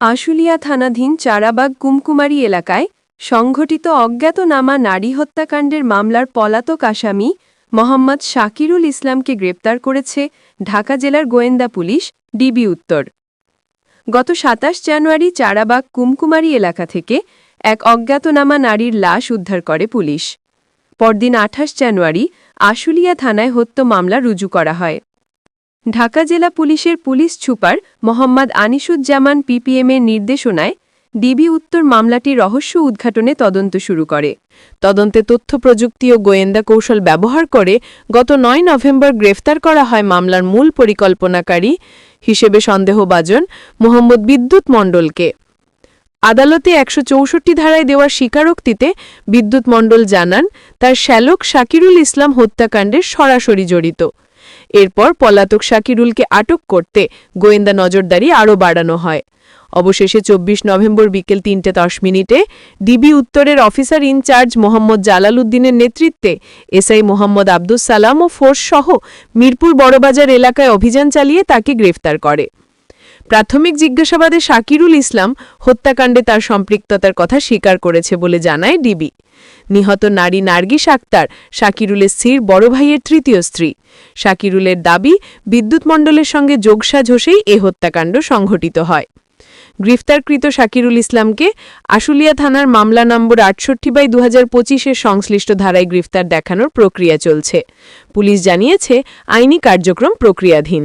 আশুলিয়া থানাধীন চারাবাগ কুমকুমারী এলাকায় সংঘটিত অজ্ঞাতনামা নারী হত্যাকাণ্ডের মামলার পলাতক আসামি মোহাম্মদ শাকিরুল ইসলামকে গ্রেপ্তার করেছে ঢাকা জেলার গোয়েন্দা পুলিশ, ডিবি উত্তর। গত সাতাশ জানুয়ারি চারাবাগ কুমকুমারী এলাকা থেকে এক অজ্ঞাতনামা নারীর লাশ উদ্ধার করে পুলিশ। পরদিন আঠাশ জানুয়ারি আশুলিয়া থানায় হত্যা মামলা রুজু করা হয়। ঢাকা জেলা পুলিশের পুলিশ সুপার মোহাম্মদ আনিসুজ্জামান পিপিএমের নির্দেশনায় ডিবি উত্তর মামলাটি রহস্য উদ্ঘাটনে তদন্ত শুরু করে। তদন্তে তথ্য প্রযুক্তি ও গোয়েন্দা কৌশল ব্যবহার করে গত নয় নভেম্বর গ্রেফতার করা হয় মামলার মূল পরিকল্পনাকারী হিসেবে সন্দেহভাজন মোহাম্মদ বিদ্যুৎ মণ্ডলকে। আদালতে একশো চৌষট্টি ধারায় দেওয়ার স্বীকারোক্তিতে বিদ্যুৎ মণ্ডল জানান, তার শ্যালক শাকিরুল ইসলাম হত্যাকাণ্ডের সরাসরি জড়িত। এরপর পলাতক শাকিরুলকে আটক করতে গোয়েন্দা নজরদারি আরও বাড়ানো হয়। অবশেষে চব্বিশ নভেম্বর বিকেল তিনটে দশ মিনিটে ডিবি উত্তরের অফিসার ইনচার্জ মোহাম্মদ জালাল উদ্দিনের নেতৃত্বে এসআই মোহাম্মদ আব্দুস সালাম ও ফোর্স সহ মিরপুর বড়বাজার এলাকায় অভিযান চালিয়ে তাকে গ্রেফতার করে। প্রাথমিক জিজ্ঞাসাবাদে শাকিরুল ইসলাম হত্যাকাণ্ডে তার সম্পৃক্ততার কথা স্বীকার করেছে বলে জানায় ডিবি। নিহত নারী নার্গিস আক্তার, শাকিরুলের স্ত্রীর বড় ভাইয়ের তৃতীয় স্ত্রী। শাকিরুলের দাবি, বিদ্যুৎ মণ্ডলের সঙ্গে যোগসাজ এ হত্যাকাণ্ড সংঘটিত হয়। গ্রেফতারকৃত শাকিরুল ইসলামকে আশুলিয়া থানার মামলা নম্বর আটষট্টি বাই দু হাজার পঁচিশের সংশ্লিষ্ট ধারায় গ্রেফতার দেখানোর প্রক্রিয়া চলছে। পুলিশ জানিয়েছে, আইনি কার্যক্রম প্রক্রিয়াধীন।